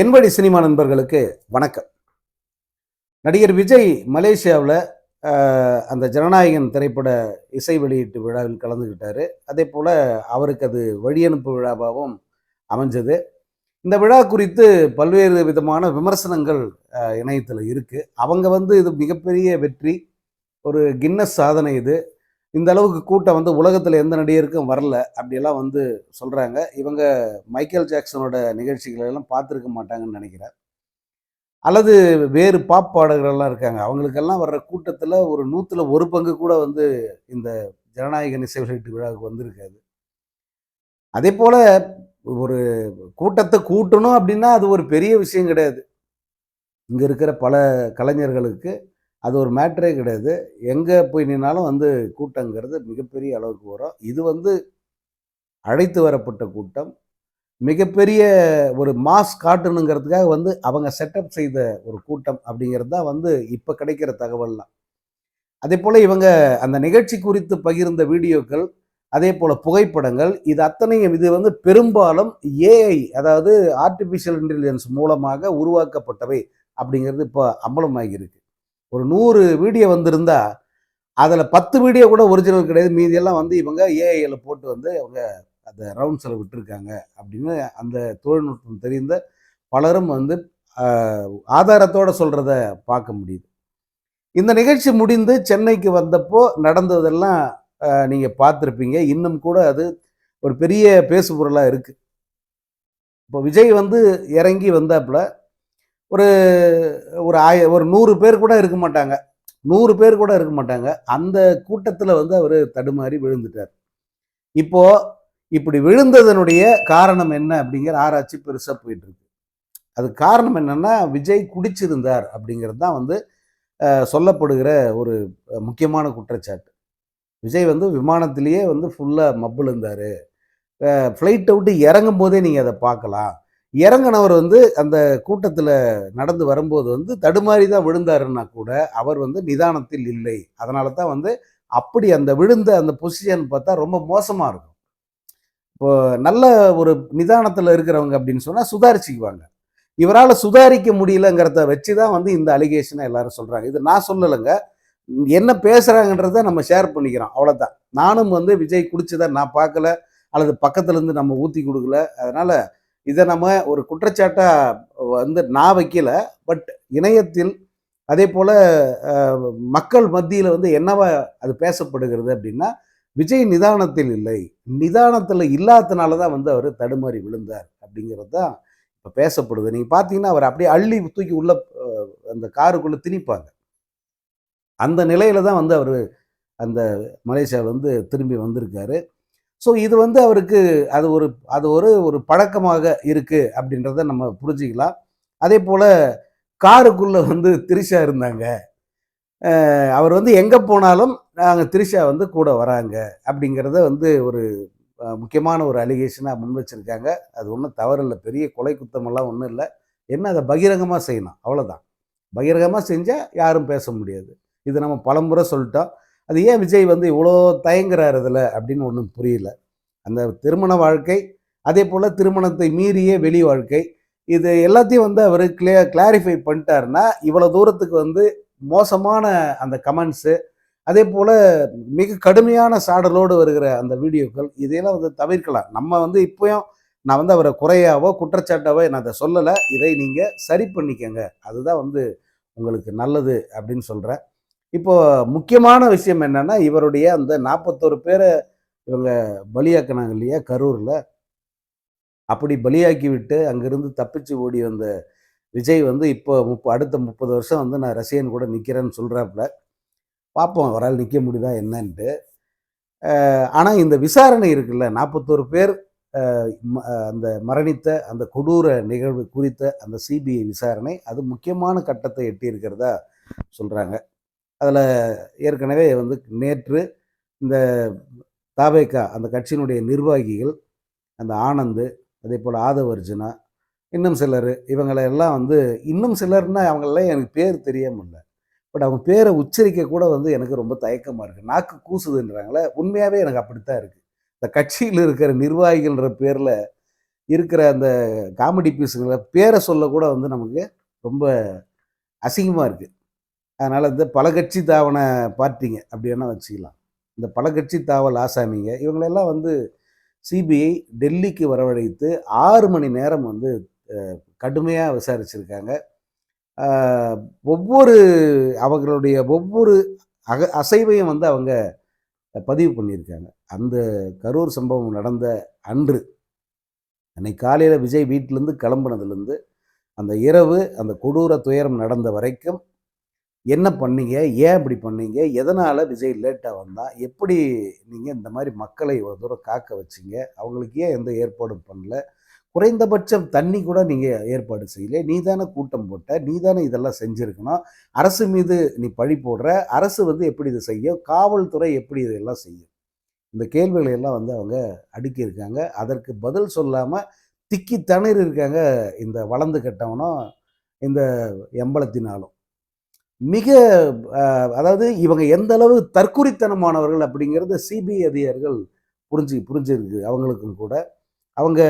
என்வழி cinema நண்பர்களுக்கு வணக்கம். நடிகர் விஜய் மலேசியாவில் அந்த ஜனநாயகன் திரைப்பட இசை வெளியீட்டு விழாவில் கலந்துக்கிட்டாரு அதே போல் அவருக்கு அது வழியனுப்பு விழாவாகவும் அமைஞ்சது. இந்த விழா குறித்து பல்வேறு விதமான விமர்சனங்கள் இணையத்தில் இருக்குது அவங்க வந்து இது மிகப்பெரிய வெற்றி. ஒரு கின்னஸ் சாதனை இது. இந்த அளவுக்கு கூட்டம் வந்து உலகத்தில் எந்த நடிகருக்கும் வரல அப்படியெல்லாம் வந்து சொல்கிறாங்க இவங்க மைக்கேல் ஜாக்சனோட நிகழ்ச்சிகளெல்லாம் பார்த்துருக்க மாட்டாங்கன்னு நினைக்கிறேன். அல்லது வேறு பாப் பாடகர்கள்லாம் இருக்காங்க. அவங்களுக்கெல்லாம் வர்ற கூட்டத்தில் ஒரு நூற்றில் ஒரு பங்கு கூட வந்து இந்த ஜனநாயக இசை வெளியீட்டு விழாவுக்கு வந்திருக்காது. அதே போல் ஒரு கூட்டத்தை கூட்டணும் அப்படின்னா அது ஒரு பெரிய விஷயம் கிடையாது. இங்கே இருக்கிற பல கலைஞர்களுக்கு அது ஒரு மேட்ரே கிடையாது. எங்கே போய் நின்னாலும் வந்து கூட்டங்கிறது மிகப்பெரிய அளவுக்கு வரும். இது வந்து அழைத்து வரப்பட்ட கூட்டம். மிகப்பெரிய ஒரு மாஸ் காட்டணுங்கிறதுக்காக வந்து அவங்க செட்டப் செய்த ஒரு கூட்டம் அப்படிங்கிறது தான் வந்து இப்போ கிடைக்கிற தகவல்லாம். அதே போல் இவங்க அந்த நிகழ்ச்சி குறித்து பகிர்ந்த வீடியோக்கள் அதே போல் புகைப்படங்கள் இது அத்தனையும் இது வந்து பெரும்பாலும் ஏஐ அதாவது ஆர்டிஃபிஷியல் இன்டெலிஜென்ஸ் மூலமாக உருவாக்கப்பட்டவை அப்படிங்கிறது இப்போ அம்பலமாகி இருக்கு. ஒரு நூறு வீடியோ வந்திருந்தா அதில் பத்து வீடியோ கூட ஒரிஜினல் கிடையாது. மீதியெல்லாம் வந்து இவங்க ஏஐயில் போட்டு வந்து அவங்க அந்த ரவுண்ட்ஸில் விட்டுருக்காங்க அப்படின்னு அந்த தொழில்நுட்பம் தெரிந்த பலரும் வந்து ஆதாரத்தோடு சொல்கிறத பார்க்க முடியுது. இந்த நிகழ்ச்சி முடிந்து சென்னைக்கு வந்தப்போ நடந்ததெல்லாம் நீங்கள் பார்த்துருப்பீங்க. இன்னும் கூட அது ஒரு பெரிய பேசுபொருளாக இருக்குது இப்போ விஜய் வந்து இறங்கி வந்தாப்புல ஒரு ஒரு ஆய ஒரு நூறு பேர் கூட இருக்க மாட்டாங்க. நூறு பேர் கூட இருக்க மாட்டாங்க. அந்த கூட்டத்தில் வந்து அவர் தடுமாறி விழுந்துட்டார். இப்போ இப்படி விழுந்ததனுடைய காரணம் என்ன அப்படிங்கிற ஆராய்ச்சி பெருசாக போயிட்டு இருக்கு அது காரணம் என்னன்னா விஜய் குடிச்சிருந்தார் அப்படிங்கிறது தான் வந்து சொல்லப்படுகிற ஒரு முக்கியமான குற்றச்சாட்டு. விஜய் வந்து விமானத்திலேயே வந்து ஃபுல்லாக மப்பிள் இருந்தார். ஃப்ளைட்டை விட்டு இறங்கும் போதே நீங்கள் அதை பார்க்கலாம். இறங்கினவர் வந்து அந்த கூட்டத்தில் நடந்து வரும்போது வந்து தடுமாறி தான் விழுந்தாருன்னா கூட அவர் வந்து நிதானத்தில் இல்லை. அதனால தான் வந்து அப்படி அந்த விழுந்த அந்த பொசிஷன் பார்த்தா ரொம்ப மோசமாக இருக்கும். இப்போ நல்ல ஒரு நிதானத்தில் இருக்கிறவங்க அப்படின்னு சொன்னால் சுதாரிச்சுக்குவாங்க. இவரால் சுதாரிக்க முடியலங்கிறத வச்சு தான் வந்து இந்த அலிகேஷனை எல்லாரும் சொல்கிறாங்க இது நான் சொல்லலைங்க. என்ன பேசுகிறாங்கன்றத நம்ம ஷேர் பண்ணிக்கிறோம். அவ்வளோதான் நானும் வந்து விஜய் குடிச்சதை நான் பார்க்கல. அல்லது பக்கத்துலேருந்து நம்ம ஊற்றி கொடுக்கல. அதனால் இதை நம்ம ஒரு குற்றச்சாட்டாக வந்து நான் வைக்கல பட் இணையத்தில் அதே போல் மக்கள் மத்தியில் வந்து என்னவா அது பேசப்படுகிறது அப்படின்னா விஜய் நிதானத்தில் இல்லை. நிதானத்தில் இல்லாதனால தான் வந்து அவர் தடுமாறி விழுந்தார் அப்படிங்கிறது தான் இப்போ பேசப்படுது. நீங்கள் பார்த்தீங்கன்னா அவர் அப்படியே அள்ளி தூக்கி உள்ள அந்த காருக்குள்ளே திணிப்பாங்க. அந்த நிலையில தான் வந்து அவர் அந்த மலேசியாவில் வந்து திரும்பி வந்திருக்காரு. ஸோ இது வந்து அவருக்கு அது ஒரு அது ஒரு ஒரு பழக்கமாக இருக்குது அப்படின்றத நம்ம புரிஞ்சிக்கலாம். அதே போல் காருக்குள்ளே வந்து திரிஷா இருந்தாங்க. அவர் வந்து எங்கே போனாலும் நாங்கள் திரிஷா வந்து கூட வராங்க அப்படிங்கிறத வந்து ஒரு முக்கியமான ஒரு அலிகேஷனாக முன் வச்சுருக்காங்க அது ஒன்றும் தவறில்லை பெரிய கொலை குத்தமெல்லாம் ஒன்றும் இல்லை. என்ன அதை பகிரங்கமாக செய்யணும்? அவ்வளோதான் பகிரங்கமாக செஞ்சால் யாரும் பேச முடியாது. இது நம்ம பலமுறை சொல்லிட்டோம். அது ஏன் விஜய் வந்து இவ்வளோ தயங்குறாரு இதில் அப்படின்னு ஒன்றும் புரியல. அந்த திருமண வாழ்க்கை அதே போல் திருமணத்தை மீறிய வெளி வாழ்க்கை இது எல்லாத்தையும் வந்து அவர் கிளிய கிளாரிஃபை பண்ணிட்டாருன்னா இவ்வளோ தூரத்துக்கு வந்து மோசமான அந்த கமெண்ட்ஸு அதே போல் மிக கடுமையான சாடலோடு வருகிற அந்த வீடியோக்கள் இதையெல்லாம் வந்து தவிர்க்கலாம். நம்ம வந்து இப்போயும் நான் வந்து அவரை குறையாவோ குற்றச்சாட்டாவோ நான் அதை சொல்லலை. இதை நீங்கள் சரி பண்ணிக்கங்க. அதுதான் வந்து உங்களுக்கு நல்லது அப்படின்னு சொல்கிறேன் இப்போது முக்கியமான விஷயம் என்னென்னா இவருடைய அந்த நாற்பத்தோரு பேரை இவங்க பலியாக்கினாங்க இல்லையா கரூரில். அப்படி பலியாக்கி விட்டு அங்கேருந்து தப்பிச்சு ஓடி வந்த விஜய் வந்து இப்போ முப்ப அடுத்த முப்பது வருஷம் வந்து நான் ரசிகன் கூட நிற்கிறேன்னு சொல்கிறாப்புல பார்ப்போம் அவரால் நிற்க முடியுதா என்னன்ட்டு. ஆனால் இந்த விசாரணை இருக்குல்ல நாற்பத்தோரு பேர் அந்த மரணித்த அந்த கொடூர நிகழ்வு குறித்த அந்த சிபிஐ விசாரணை அது முக்கியமான கட்டத்தை எட்டியிருக்கிறதா சொல்கிறாங்க அதில் ஏற்கனவே வந்து நேற்று இந்த தாபேக்கா அந்த கட்சியினுடைய நிர்வாகிகள் அந்த ஆனந்து அதே போல் ஆதவர்ஜுனா இன்னும் சிலர் இவங்களெல்லாம் வந்து இன்னும் சிலர்னா அவங்களெல்லாம் எனக்கு பேர் தெரியாமல் பட் அவங்க பேரை உச்சரிக்க கூட வந்து எனக்கு ரொம்ப தயக்கமாக இருக்குது நாக்கு கூசுதுன்றாங்களே உண்மையாகவே எனக்கு அப்படித்தான் இருக்குது இந்த கட்சியில் இருக்கிற நிர்வாகிகள்ன்ற பேரில் இருக்கிற அந்த காமெடி பீஸுங்களை பேரை சொல்ல கூட வந்து நமக்கு ரொம்ப அசிங்கமாக இருக்குது அதனால் இந்த பல கட்சி தாவன பார்ட்டிங்க அப்படி வேணால் வச்சுக்கலாம். இந்த பல கட்சி தாவல் ஆசாமிங்க இவங்களெல்லாம் வந்து சிபிஐ டெல்லிக்கு வரவழைத்து ஆறு மணி நேரம் வந்து கடுமையாக விசாரிச்சிருக்காங்க. ஒவ்வொரு அவர்களுடைய ஒவ்வொரு அக அசைவையும் வந்து அவங்க பதிவு பண்ணியிருக்காங்க. அந்த கரூர் சம்பவம் நடந்த அன்று அன்னைக்கு காலையில் விஜய் வீட்டிலேருந்து கிளம்புனதுலேருந்து அந்த இரவு அந்த கொடூர துயரம் நடந்த வரைக்கும் என்ன பண்ணீங்க? ஏன் இப்படி பண்ணீங்க? எதனால் விஜய் லேட்டாக வந்தால் எப்படி நீங்கள் இந்த மாதிரி மக்களை இவ்வளோ தூரம் காக்க வச்சீங்க? அவங்களுக்கு ஏன் எந்த ஏற்பாடும் பண்ணல? குறைந்தபட்சம் தண்ணி கூட நீங்கள் ஏற்பாடு செய்யல. நீ தானே கூட்டம் போட்ட. நீ தானே இதெல்லாம் செஞ்சுருக்கணும். அரசு மீது நீ பழி போடுற. அரசு வந்து எப்படி இதை செய்யும்? காவல்துறை எப்படி இதெல்லாம் செய்யும்? இந்த கேள்விகளை எல்லாம் வந்து அவங்க அடுக்கியிருக்காங்க. அதற்கு பதில் சொல்லாமல் திக்கி திணறி இருக்காங்க இந்த வளர்ந்து கட்டவனும் இந்த எம்பளத்தினாலும் மிக அதாவது இவங்க எந்த அளவு தற்குறித்தனமானவர்கள் அப்படிங்கிறத சிபிஐ அதிகாரிகள் புரிஞ்சு புரிஞ்சிருக்கு அவங்களுக்கும் கூட. அவங்க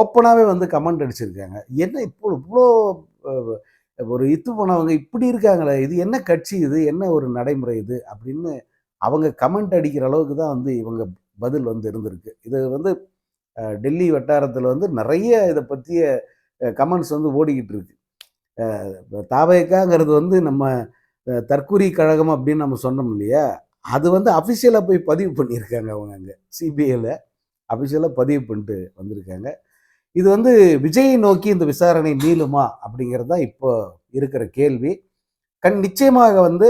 ஓப்பனாகவே வந்து கமெண்ட் அடிச்சிருக்காங்க. என்ன இப்போ இவ்வளோ ஒரு இத்து போனவங்க இப்படி இருக்காங்களே இது என்ன கட்சி இது? என்ன ஒரு நடைமுறை இது? அப்படின்னு அவங்க கமெண்ட் அடிக்கிற அளவுக்கு தான் வந்து இவங்க பதில் வந்து இருந்திருக்கு. இது வந்து டெல்லி வட்டாரத்தில் வந்து நிறைய இதை பற்றிய கமெண்ட்ஸ் வந்து ஓடிக்கிட்டு இருக்கு. அஹ், வந்து நம்ம தற்கூரி கழகம் அப்படின்னு நம்ம சொன்னோம் இல்லையா? அது வந்து அஃபிஷியலாக போய் பதிவு பண்ணியிருக்காங்க அவங்க அங்கே சிபிஐயில் அஃபிஷியலாக பதிவு பண்ணிட்டு வந்திருக்காங்க. இது வந்து விஜயை நோக்கி இந்த விசாரணை நீளுமா அப்படிங்கிறது தான் இப்போ இருக்கிற கேள்வி. கண் நிச்சயமாக வந்து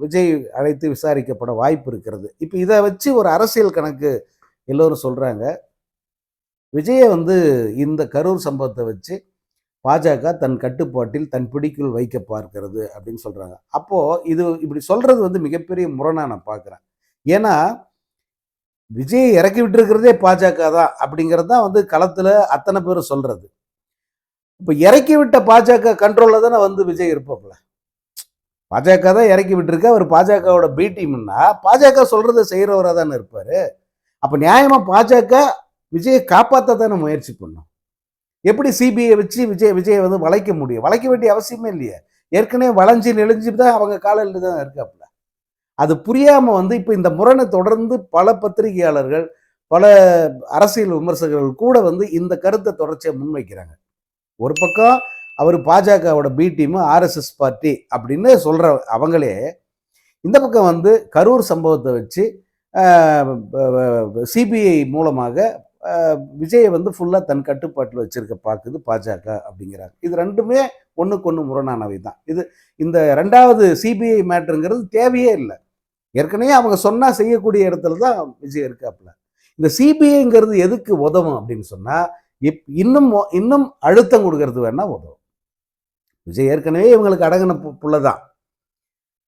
விஜய் அழைத்து விசாரிக்கப்பட வாய்ப்பு இருக்கிறது. இப்போ இதை வச்சு ஒரு அரசியல் கணக்கு எல்லோரும் சொல்கிறாங்க விஜயை வந்து இந்த கரூர் சம்பவத்தை வச்சு பாஜக தன் கட்டுப்பாட்டில் தன் பிடிக்குள் வைக்க பார்க்கிறது அப்படின்னு சொல்கிறாங்க அப்போது இது இப்படி சொல்கிறது வந்து மிகப்பெரிய முரணாக நான் பார்க்குறேன் ஏன்னா விஜய் இறக்கி விட்டுருக்கிறதே பாஜக தான் அப்படிங்கிறது தான் வந்து களத்தில் அத்தனை பேரும் சொல்கிறது இப்போ இறக்கி விட்ட பாஜக கண்ட்ரோலில் தானே வந்து விஜய் இருப்பாப்புல. பாஜக தான் இறக்கி விட்டுருக்கு. அவர் பாஜகவோட பி டீம்னா பாஜக சொல்கிறத செய்கிறவராக தானே இருப்பார். அப்போ நியாயமாக பாஜக விஜயை காப்பாற்ற தானே முயற்சி பண்ணும். எப்படி சிபிஐ வச்சு விஜய் விஜயை வந்து வளைக்க முடியும்? வளைக்க வேண்டிய அவசியமே இல்லையே. ஏற்கனவே வளைஞ்சு நெளிஞ்சு தான் அவங்க காலையில் தான் இருக்காப்புல. அது புரியாமல் வந்து இப்போ இந்த முரணை தொடர்ந்து பல பத்திரிகையாளர்கள் பல அரசியல் விமர்சகர்கள் கூட வந்து இந்த கருத்தை தொடர்ச்சியாக முன்வைக்கிறாங்க. ஒரு பக்கம் அவர் பாஜகவோட பி டீமு ஆர்எஸ்எஸ் பார்ட்டி அப்படின்னு சொல்கிற அவங்களே இந்த பக்கம் வந்து கரூர் சம்பவத்தை வச்சு சிபிஐ மூலமாக விஜயை வந்து ஃபுல்லாக தன் கட்டுப்பாட்டில் வச்சிருக்க பார்க்குது பாஜக அப்படிங்கிறாங்க. இது ரெண்டுமே ஒன்றுக்கு ஒன்று முரணானவை தான். இது இந்த ரெண்டாவது சிபிஐ மேட்ருங்கிறது தேவையே இல்லை. ஏற்கனவே அவங்க சொன்னால் செய்யக்கூடிய இடத்துல தான் விஜய் இருக்காப்புல. இந்த சிபிஐங்கிறது எதுக்கு உதவும் அப்படின்னு சொன்னால் இப் இன்னும் இன்னும் அழுத்தம் கொடுக்கறது வேணால் உதவும். விஜய் ஏற்கனவே இவங்களுக்கு அடங்கின பு- புள்ள தான்.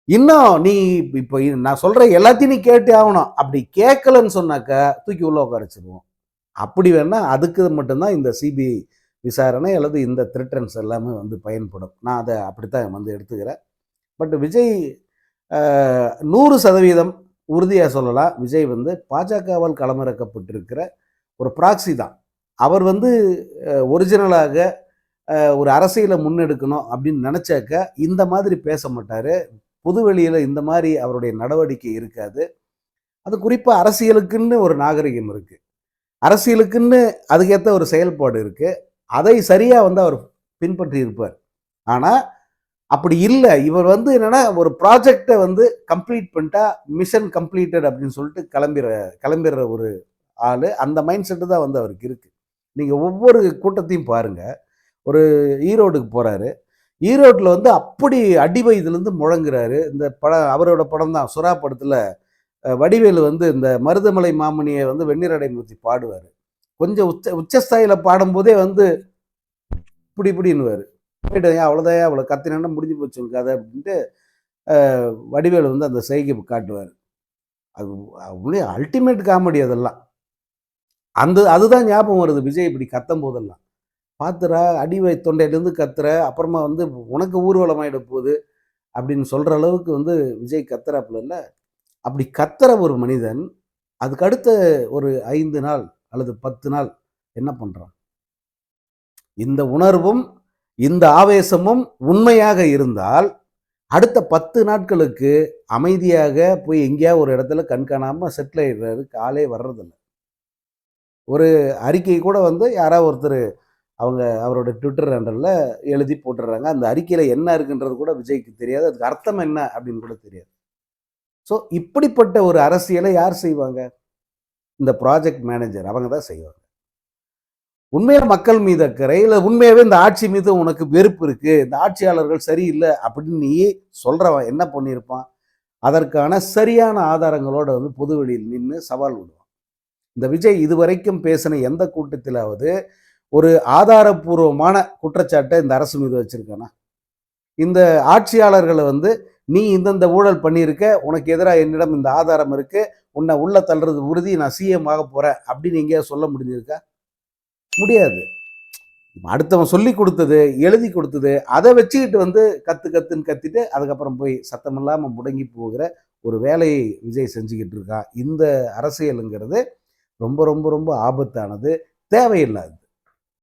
இன்னும் நீ இப்போ நான் சொல்கிற எல்லாத்தையும் நீ கேட்டே ஆகணும். அப்படி கேட்கலன்னு சொன்னாக்கா தூக்கி உள்ள உட்கார வச்சிருவோம். அப்படி வேணால் அதுக்கு மட்டும்தான் இந்த சிபிஐ விசாரணை அல்லது இந்த த்ரிட்டன்ஸ் எல்லாமே வந்து பயன்படும். நான் அதை அப்படித்தான் வந்து எடுத்துக்கிறேன். பட் விஜய் நூறு சதவீதம் உறுதியாக சொல்லலாம். விஜய் வந்து பாஜகவால் களமிறக்கப்பட்டிருக்கிற ஒரு ப்ராக்சி தான். அவர் வந்து ஒரிஜினலாக ஒரு அரசியலை முன்னெடுக்கணும் அப்படின்னு நினச்சாக்க இந்த மாதிரி பேச மாட்டார். புதுவெளியில் இந்த மாதிரி அவருடைய நடவடிக்கை இருக்காது. அது குறிப்பாக அரசியலுக்குன்னு ஒரு நாகரிகம் இருக்குது அரசியலுக்குன்னு அதுக்கேற்ற ஒரு செயல்பாடு இருக்குது அதை சரியாக வந்து அவர் பின்பற்றி இருப்பார் ஆனால் அப்படி இல்லை. இவர் வந்து என்னென்னா ஒரு ப்ராஜெக்டை வந்து கம்ப்ளீட் பண்ணிட்டா மிஷன் கம்ப்ளீட்டட் அப்படின்னு சொல்லிட்டு கிளம்பிற கிளம்பிடுற ஒரு ஆள் அந்த மைண்ட் செட்டு தான் வந்து அவருக்கு இருக்குது நீங்கள் ஒவ்வொரு கூட்டத்தையும் பாருங்கள் ஒரு ஈரோடுக்கு போகிறாரு ஈரோட்டில் வந்து அப்படி அடிவயதுலேருந்து முழங்குறாரு. இந்த படம் அவரோட படம் தான் சுறா படத்தில் வடிவேலு வந்து இந்த மருதமலை மாமணியை வந்து வெந்நீரடை மூர்த்தி பாடுவார். கொஞ்சம் உச்ச உச்சஸ்தாயில் பாடும்போதே வந்து இப்படி இப்படின்னுவார் போயிட்டு அவ்வளோதான் அவ்வளோ கத்தினா முடிஞ்சு போச்சு கதை அப்படின்ட்டு வடிவேலு வந்து அந்த செய்கை காட்டுவார். அது அவ்வளோ அல்டிமேட் காமெடி அதெல்லாம். அந்த அதுதான் ஞாபகம் வருது விஜய் இப்படி கத்தும் போதெல்லாம் பார்த்துறா அடி வை தொண்டையிலேருந்து கத்துற அப்புறமா வந்து உனக்கு ஊர்வலமாயிட போகுது அப்படின்னு சொல்கிற அளவுக்கு வந்து விஜய் கத்துறாப்புல இல்லை. அப்படி கத்துற ஒரு மனிதன் அதுக்கு அடுத்த ஒரு ஐந்து நாள் அல்லது பத்து நாள் என்ன பண்ணுறான் இந்த உணர்வும் இந்த ஆவேசமும் உண்மையாக இருந்தால் அடுத்த பத்து நாட்களுக்கு அமைதியாக போய் எங்கேயா ஒரு இடத்துல கண்காணாமல் செட்டில் ஆயிடுறாரு காலே வர்றதில்ல. ஒரு அறிக்கை கூட வந்து யாராவது ஒருத்தர் அவங்க அவரோட ட்விட்டர் ஹேண்டலில் எழுதி போட்டுடுறாங்க. அந்த அறிக்கையில் என்ன இருக்குன்றது கூட விஜய்க்கு தெரியாது. அதுக்கு அர்த்தம் என்ன அப்படின்னு கூட தெரியாது. ஸோ இப்படிப்பட்ட ஒரு அரசியலை யார் செய்வாங்க? இந்த ப்ராஜெக்ட் மேனேஜர் அவங்க தான் செய்வாங்க. உண்மையாக மக்கள் மீது அக்கறை இல்லை உண்மையாகவே இந்த ஆட்சி மீது உனக்கு வெறுப்பு இருக்குது இந்த ஆட்சியாளர்கள் சரியில்லை அப்படின்னு நீ சொல்கிறவன் என்ன பண்ணியிருப்பான்? அதற்கான சரியான ஆதாரங்களோடு வந்து பொதுவெளியில் நின்று சவால் விடுவான். இந்த விஜய் இதுவரைக்கும் பேசின எந்த கூட்டத்திலாவது ஒரு ஆதாரபூர்வமான குற்றச்சாட்டை இந்த அரசு மீது வச்சுருக்கானா? இந்த ஆட்சியாளர்களை வந்து நீ இந்தந்த ஊழல் பண்ணியிருக்க உனக்கு எதிராக என்னிடம் இந்த ஆதாரம் இருக்கு உன்னை உள்ள தள்ளுறது உறுதி நான் சிஎம் ஆக போறேன் அப்படின்னு எங்கேயாவது சொல்ல முடிஞ்சிருக்கா? முடியாது. அடுத்தவன் சொல்லி கொடுத்தது எழுதி கொடுத்தது அதை வச்சுக்கிட்டு வந்து கத்து கத்துன்னு கத்திட்டு அதுக்கப்புறம் போய் சத்தமில்லாம முடங்கி போகிற ஒரு வேலையை விஜய் செஞ்சுக்கிட்டு இருக்கான். இந்த அரசியலுங்கிறது ரொம்ப ரொம்ப ரொம்ப ஆபத்தானது. தேவையில்லாது